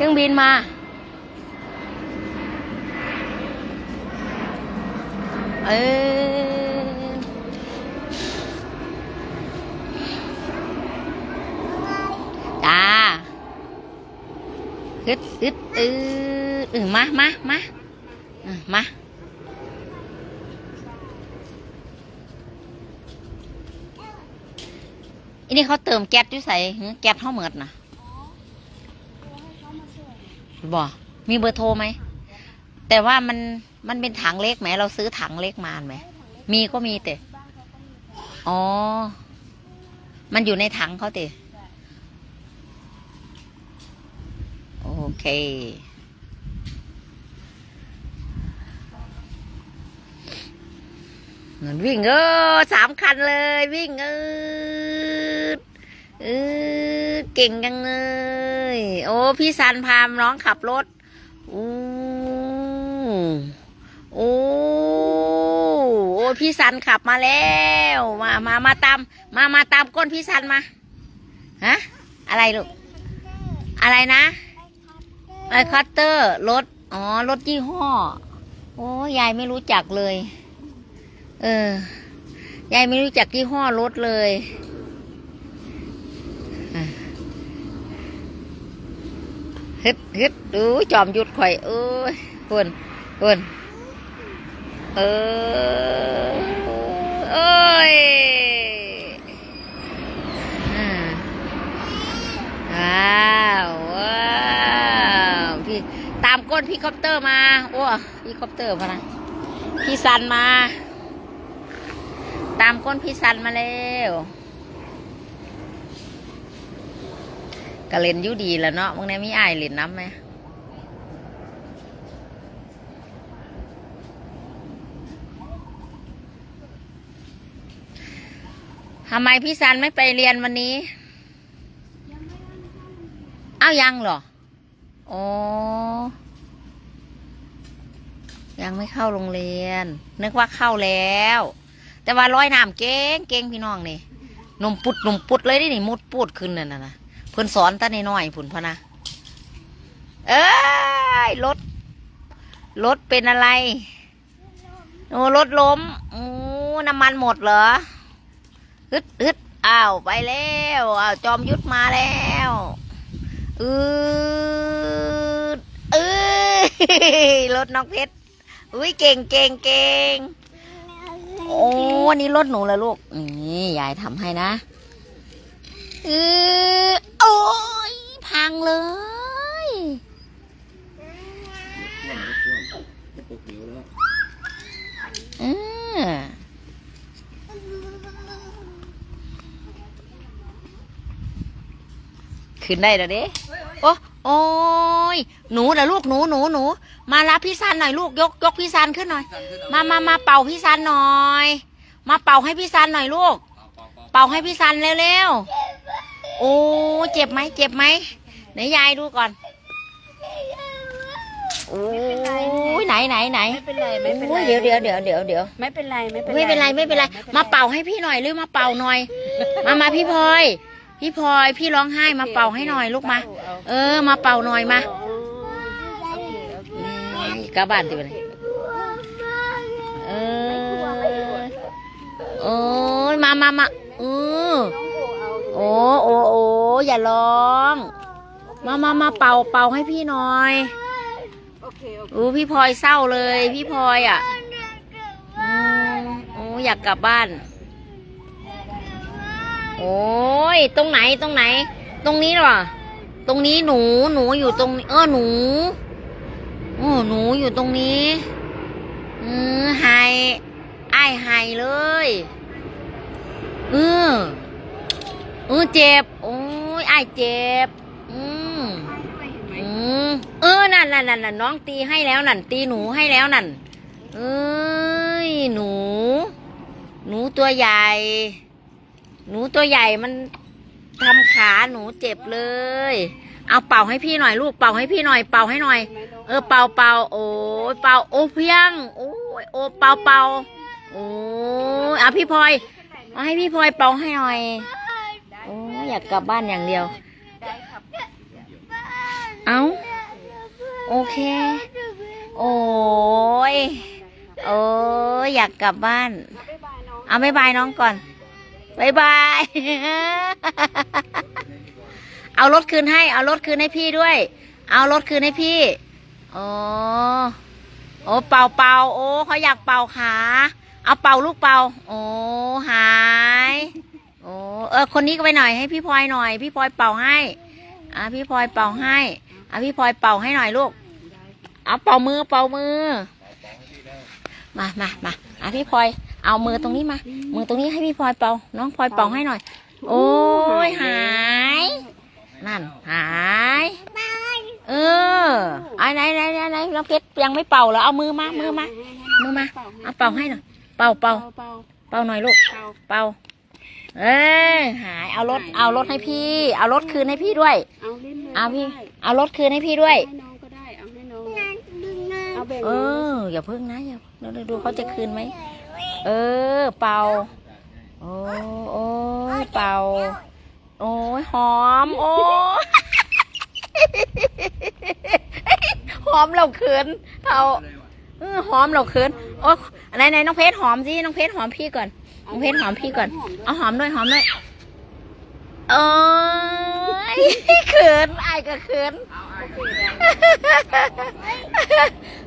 เครื่องบินมาเออจ้าฮึดฮึดเออเออมามามาออมาอันนี้เขาเติมแก๊สอยู่ใส่แก๊สเขาเหมิดนะ บ่มีเบอร์โทรไหม แต่ว่ามันมันเป็นถังเล็กไหม เราซื้อถังเล็กมาไหม มีก็มีแต่อ๋อ มันอยู่ในถังเขาแต่โอเคเงินวิ่งเออสามคันเลย วิ่งเออเออเก่งจังเลย โอ้ พี่ซันพามน้องขับรถอู้โอ้โอ้พี่ซันขับมาแล้ว มามามาตาม มามาตามก้นพี่ซันมาฮะอะไรลูกอะไรนะไอคัตเตอร์รถอ๋อรถยี่ห้อ โอ้ยายไม่รู้จักเลย เออ ยายไม่รู้จักยี่ห้อรถเลยอะ ฮึดฮึดดูจอมยุดข่อยเอ้ยเพิ่นเพิ่นเออเอ้ยอ่าว้าวว้าวพี่ตามก้นพี่คอปเตอร์มาโอ้พี่คอปเตอร์มานะพี่ซันมา ตามก้นพี่ซันมาแล้ว ก็เล่นยู่ดีแล้วเนาะมึงเนี่ยมีอายเล่นน้ำไหมทำไมพี่ซันไม่ไปเรียนวันนี้ อ้าวยังเหรอ อ๋อ ยังไม่เข้าโรงเรียน นึกว่าเข้าแล้ว แต่ว่าร้อยน้ำเก่งเก่งพี่น้องนี่หนมปุดหนมปุดเลยดินี่มุดปูดขึ้นนั่นน่ะนะ เพิ่นสอนตาน้อยๆผุนพะนะเอ้ยรถรถเป็นอะไรโอ้รถล้มโอ้น้ำมันหมดเหรอฮึดฮึดอ้าวไปแล้วอ้าวจอมยุทธมาแล้วอืดอ้ยรถน้องเพชรอุ้ยเก่งเก่งเก่งโอ้วันนี้รถหนูแล้วลูกนี่ยายทำให้นะออ โอ้ยพังเลยเออขึ้นได้แล้วเด้โอ้โอ้ยหนูนะลูกหนูหนูหนู มารับพี่ซันหน่อยลูกยกยกพี่ซันขึ้นหน่อย มามามาเป่าพี่ซันหน่อย มาเป่าให้พี่ซันหน่อยลูก เป่าให้พี่ซันเร็วๆ โอ้เจ็บไหมเจ็บไหมไหนยายดูก่อนโอ้ยไหนไหนไหนไม่เป็นไรไม่เป็นโอ้ไรยเดี๋ยวเดี๋ยวเดี๋ยวเดี๋ยวเดี๋ยวไม่เป็นไรไม่เป็นไรไม่เป็นไรไม่เป็นไรมาเป่าให้พี่หน่อยหรือมาเป่าหน่อย มามาพี่พลอย พี่พลอยพี่ร้องไห้มาเป่าให้หน่อยลูกมา เออ มาเป่าหน่อยมานี่กลับบ้านดีไปเลยเออโอ้ยมามามาเออโอ้โอ้โอ้อย่าร้อง มามามาเป่าเป่าให้พี่หน่อยโอเคโอเคอู้พี่พลอยเศร้าเลย พี่พลอยอะอืมโอ้อยากกลับบ้าน โอ้ยตรงไหนตรงไหน ตรงนี้เหรอ ตรงนี้หนูหนูอยู่ตรงนี้เออหนูโอ้หนูอยู่ตรงนี้เออไฮไอ้ายไฮเลย เออเออเจ็บโอ้ยไอ้ายเจ็บ อืมอืมเออนั่นนั่นนั่นนั่นน้องตีให้แล้วนั่น ตีหนูให้แล้วนั่น เอ้ยหนู หนูตัวใหญ่ หนูตัวใหญ่มันทำขาหนูเจ็บเลย เอาเป่าให้พี่หน่อยลูกเป่าให้พี่หน่อยเป่าให้หน่อย เออเป่าเป่าโอ้ยเป่าโอ้เพียงโอ้ยโอ้เป่าเป่าโอ้ยเอาพี่พลอยเอาให้พี่พลอยเป่าให้หน่อยโอ้ยอยากกลับบ้านอย่างเดียว ได้ครับเอาได้โอเค โอ้ยโอ้ยอยากกลับบ้าน เอาบ๊ายบายน้องเอาบายบายน้องก่อนบายบาย เอารถคืนให้ เอารถคืนให้พี่ด้วย เอารถคืนให้พี่ โอ้โอ้เป่าเป่าโอ้เขาอยากเป่าขา เอาเป่าลูกเป่า โอ้หาย โอ้เออ คนนี้ก็ไปหน่อยให้พี่พลอยหน่อย พี่พลอยเป่าให้ อะพี่พลอยเป่าให้อะพี่พลอยเป่าให้หน่อยลูก เอาเป่ามือเป่ามือ มามามาอะพี่พลอย เอามือตรงนี้มา มือตรงนี้ให้พี่พลอยเป่า น้องพลอยเป่าให้หน่อย โอ้ยหาย นั่นหาย เออไอ้ไหนไหนไหนไหนน้องเพชรยังไม่เป่าเหรอเอามือมา มือมา มือมาเอาเป่าให้หน่อย เป่าเป่าเป่าหน่อยลูก เป่า เป่าเอ้ยหาย เอารถ เอารถให้พี่ เอารถคืนให้พี่ด้วย เอาเล่นเลยเอาพี่ก็ได้เอารถคืนให้พี่ด้วย ให้น้องก็ได้ เอาให้น้องเอาแบ่งเอออย่าเพิ่งนะอย่าเดี๋ยวดูเขาจะคืนไหม เออ เป่า โอ้โอ้ยเป่า โอ้ยหอม โอ้ยหอมเราเขินเอาเออหอมเราเขินโอ้ยไหนไหนน้องเพชรหอมสิ น้องเพชรหอมพี่ก่อน น้องเพชรหอมพี่ก่อน เอาหอมด้วยหอมด้วยโอ้ยเขินไอ้ายก็เขิน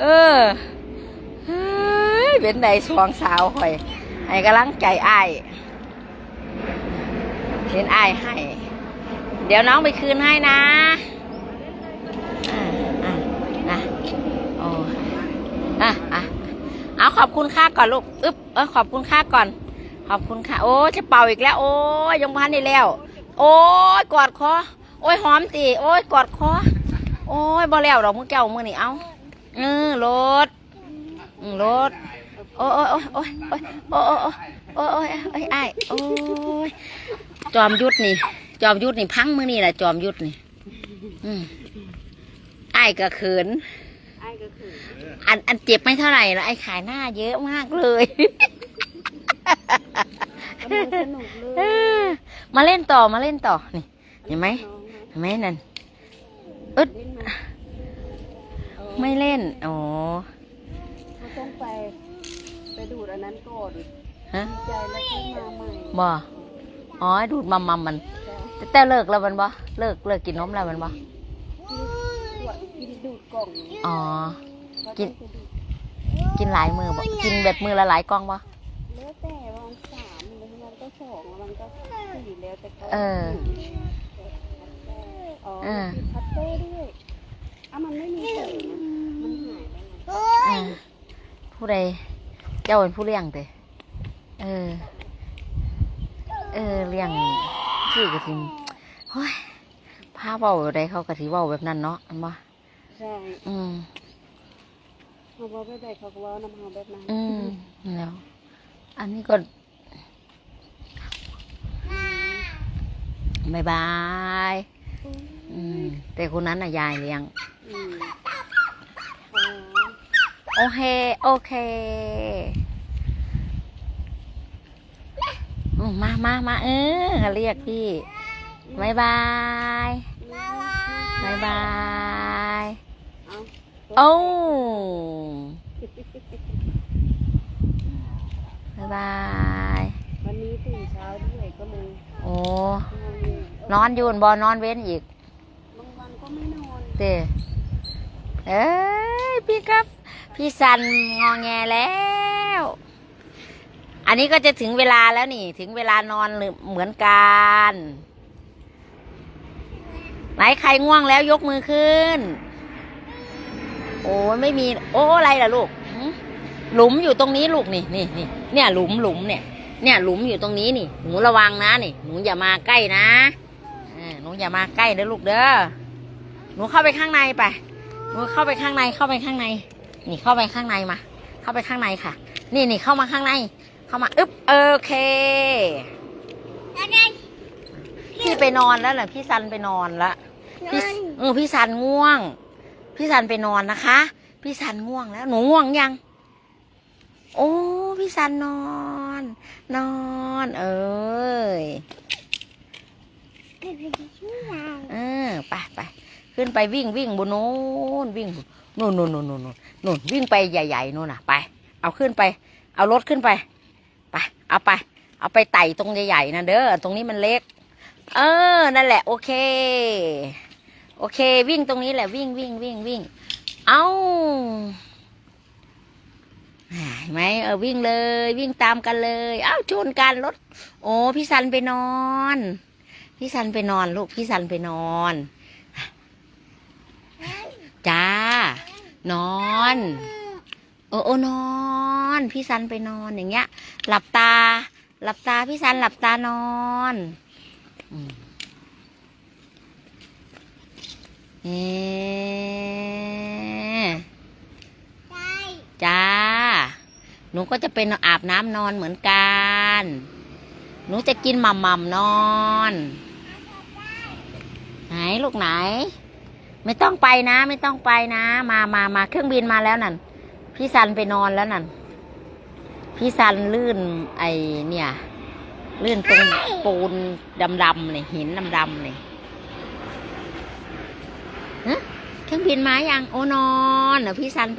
เออเฮ้ยเป็นใดสวงสาวข่อยให้กำลังใจอ้ายเห็นอ้ายให้ เดี๋ยวน้องไปคืนให้นะอ่าอ่าอะโอ้อะอะเอาขอบคุณค่าก่อนลูก อึ๊บเออขอบคุณค่าก่อน ขอบคุณค่ะ โอ้จะเป่าอีกแล้ว โอ้ยยงพันนี่แล้ว โอ้ยกอดคอ โอ้ยหอมตีโอ้ยกอดคอ โอ้ยบ่แล้วดอกมือเก้ามือนี่เอาเออรถรถโอ้ยโอ้ยโอ้ยโอ้ยโอ้ยโอ้ยโอ้ยไอโอ้ยจอมยุทธนี่ จอมยุทธนี่พังมือนี่แหละจอมยุทธนี่ไอ้กระเขินอันอันเจ็บไม่เท่าไหร่แล้วไอ้ขายหน้าเยอะมากเลย สนุกเลเอย อมาเล่นต่อมาเล่นต่อนี่เห็นไหมน้องนะเห็นไหมนั่นอึดเล่นมาเออไม่เล่นอ๋อเขาต้องไป ไปดูดอันนั้นก่อนฮะดีใจแล้วขึ้นมาใหม่บ่อ๋อดูดมัมมัมมัน จ้ะแต่แต่เลิกแล้วมันบ่เลิกเลิกกินนมแล้วมันบ่กินขวดกินดูดกล่องอ๋อ เขากินต้องไปดูดกินหลายมือบ่กินแบบมือละหลายกล่องบ่ แล้วแต่วันสามหรือวันก็สองวันก็สี่แล้วแต่เขาเอออ๋อเออมีคัตเตอร์ด้วยอะมันไม่มีถุงนะมันหายไปไหนอ่าผู้ใดเจ้าเป็นผู้เลี้ยงเด้เออ เออเลี้ยงชื่อกะทิโอ้ยพาเว้าแบบใดเขากะทิเว้าแบบนั้นเนาะอันบ่ใช่อืมเขาบอกไม่ได้เขาก็ว่าน้ำหอมแบบนั้นอืมแล้ว อันนี้ก็บายบายอืมแต่คนนั้นน่ะยายเลี้ยงอืมอ๋อโอเค โอเคอืมมามามาเออเรียกพี่บายบายบายบายเอาโอ้บายบาย วันนี้ตื่นเช้าด้วยก็เลยโอ้ นอนอยู่นอนอยูนบอนอนเว้นอีก บางวันก็ไม่นอนเต้เอ้ยพี่ครับ พี่สันงอแงแล้ว อันนี้ก็จะถึงเวลาแล้วนี่ ถึงเวลานอนหรือเหมือนกันไหนใครง่วงแล้วยกมือขึ้น โอ้ยไม่มี โอ้อะไรล่ะลูก หึหลุมอยู่ตรงนี้ลูกนี่นี่นี่เนี่ยหลุมหลุมเนี่ย เนี่ยหลุมอยู่ตรงนี้นี่หนูระวังนะนี่หนูอย่ามาใกล้นะเออหนูอย่ามาใกล้เด้อลูกเด้อหนูเข้าไปข้างในไปหนูเข้าไปข้างในเข้าไปข้างใน นี่เข้าไปข้างในมา เข้าไปข้างในค่ะ นี่นี่เข้ามาข้างใน เข้ามาอึ๊บโอเคพี่ไปนอนแล้วน่ะพี่ซันไปนอนละพี่เออพี่ซันง่วง พี่ซันไปนอนนะคะ พี่ซันง่วงแล้ว หนูง่วงยัง โอ้พี่ซันนอน นอน เอ้ยเออไปไปขึ้นไปวิ่งวิ่งบนโน้นวิ่งนโน่นโน่นโน่นโน่นโน่นวิ่งไปใหญ่ๆโน่นน่ะไป เอาขึ้นไป เอารถขึ้นไปไปเอาไป เอาไปไต่ตรงใหญ่ๆนะเด้อตรงนี้มันเล็ก เออนั่นแหละ โอเค โอเค วิ่งตรงนี้แหละวิ่งวิ่งวิ่งวิ่งเอาเห็น ไหมเออวิ่งเลย วิ่งตามกันเลยเอ้าชนกันรถ โอ้พี่สันไปนอน พี่สันไปนอนลูกพี่สันไปนอนจ้านอนเออเออนอน พี่สันไปนอนอย่างเงี้ย หลับตา หลับตาพี่สันหลับตานอนอืมเอ๊ะจ้าห นูก็จะเป็นอาบน้ำนอนเหมือนกัน หนูจะกินหม่ำหม่ำนอน ไหนลูกไหน ไม่ต้องไปนะ ไม่ต้องไปนะ มามามาเครื่องบินมาแล้วนั่น พี่ซันไปนอนแล้วนั่น พี่ซันลื่นไอเนี่ย ลื่นตรงปูนดำๆเนี่ยหินดำๆเนี่ยเครื่องบินมายังโอนอนเดี๋ยวพี่ซัน